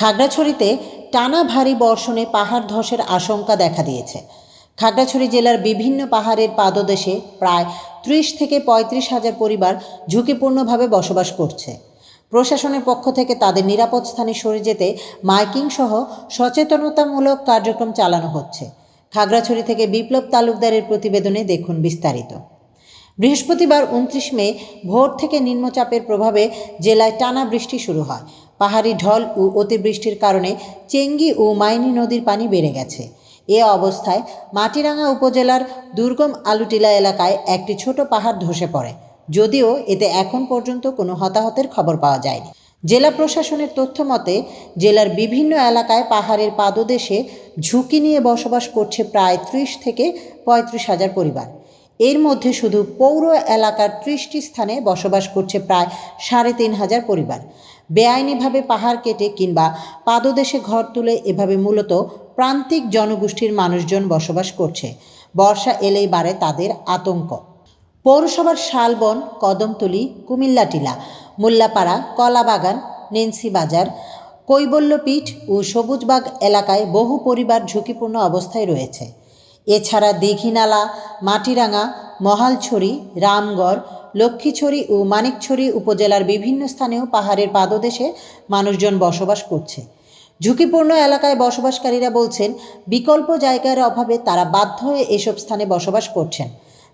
খাগড়াছড়িতে টানা ভারী বর্ষণে পাহাড় ধসের আশঙ্কা দেখা দিয়েছে। খাগড়াছড়ি জেলার বিভিন্ন পাহাড়ের পাদদেশে প্রায় ত্রিশ থেকে পঁয়ত্রিশ হাজার পরিবার ঝুঁকিপূর্ণভাবে বসবাস করছে। প্রশাসনের পক্ষ থেকে তাদের নিরাপদ স্থানে সরে যেতে মাইকিং সহ সচেতনতামূলক কার্যক্রম চালানো হচ্ছে। খাগড়াছড়ি থেকে বিপ্লব তালুকদারের প্রতিবেদনে দেখুন বিস্তারিত। বৃহস্পতিবার উনত্রিশ মে ভোর থেকে নিম্নচাপের প্রভাবে জেলায় টানা বৃষ্টি শুরু হয়। পাহাড়ি ঢল ও অতিবৃষ্টির কারণে চেঙ্গি ও মাইনি নদীর পানি বেড়ে গেছে। এ অবস্থায় মাটিরাঙ্গা উপজেলার দুর্গম আলুটিলা এলাকায় একটি ছোট পাহাড় ধসে পড়ে। যদিও এতে এখন পর্যন্ত কোনো হতাহতের খবর পাওয়া যায়নি। জেলা প্রশাসনের তথ্য মতে, জেলার বিভিন্ন এলাকায় পাহাড়ের পাদদেশে ঝুঁকি নিয়ে বসবাস করছে প্রায় ত্রিশ থেকে পঁয়ত্রিশ হাজার পরিবার। এর মধ্যে শুধু পৌর এলাকার ত্রিশটি স্থানে বসবাস করছে প্রায় সাড়ে তিন হাজার পরিবার। বেআইনিভাবে পাহাড় কেটে কিংবা পাদদেশে ঘর তুলে এভাবে মূলত প্রান্তিক জনগোষ্ঠীর মানুষজন বসবাস করছে। বর্ষা এলেই বাড়ে তাদের আতঙ্ক। পৌরসভার শালবন, কদমতলি কুমিল্লা টিলা মোল্লাপাড়া, কলাবাগান, নেন্সি বাজার, কৈবল্যপীঠ ও সবুজবাগ এলাকায় বহু পরিবার ঝুঁকিপূর্ণ অবস্থায় রয়েছে। এছাড়া দীঘিনালা মাটিরাঙ্গা মহালছড়ি, রামগড়, লক্ষ্মীছড়ি ও মানিকছড়ি উপজেলার বিভিন্ন স্থানেও পাহাড়ের পাদদেশে মানুষজন বসবাস করছে। ঝুঁকিপূর্ণ এলাকায় বসবাসকারীরা বলছেন, বিকল্প জায়গার অভাবে তারা বাধ্য হয়ে এসব স্থানে বসবাস করছেন।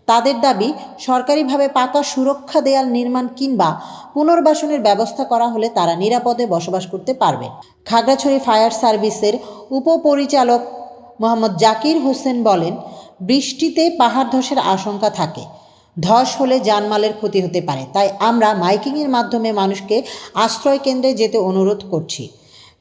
তাদের দাবি, সরকারিভাবে পাকা সুরক্ষা দেয়াল নির্মাণ কিংবা পুনর্বাসনের ব্যবস্থা করা হলে তারা নিরাপদে বসবাস করতে পারবে। খাগড়াছড়ি ফায়ার সার্ভিসের উপপরিচালক মোহাম্মদ জাকির হোসেন বলেন, বৃষ্টিতে পাহাড় ধসের আশঙ্কা থাকে। ধস হলে জানমালের ক্ষতি হতে পারে। তাই আমরা মাইকিংয়ের মাধ্যমে মানুষকে আশ্রয় কেন্দ্রে যেতে অনুরোধ করছি।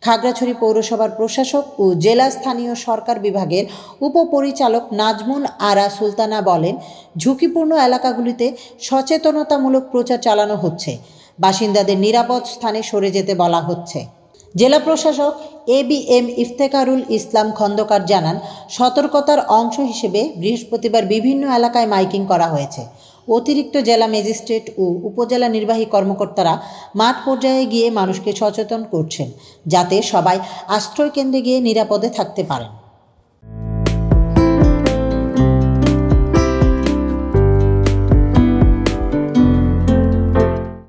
খাগড়াছড়ি পৌরসভার প্রশাসক ও জেলা স্থানীয় সরকার বিভাগের উপপরিচালক নাজমুন আরা সুলতানা বলেন, ঝুঁকিপূর্ণ এলাকাগুলিতে সচেতনতামূলক প্রচার চালানো হচ্ছে। বাসিন্দাদের নিরাপদ স্থানে সরে যেতে বলা হচ্ছে। জেলা প্রশাসক A B M Iftekharul Islam Khandakar জানান, সতর্কতার অংশ হিসেবে বৃহস্পতিবার বিভিন্ন এলাকায় মাইকিং করা হয়েছে। অতিরিক্ত জেলা ম্যাজিস্ট্রেট ও উপজেলা নির্বাহী কর্মকর্তারা মাঠ পর্যায়ে গিয়ে মানুষকে সচেতন করছেন, যাতে সবাই আশ্রয়কেন্দ্রে গিয়ে নিরাপদে থাকতে পারেন।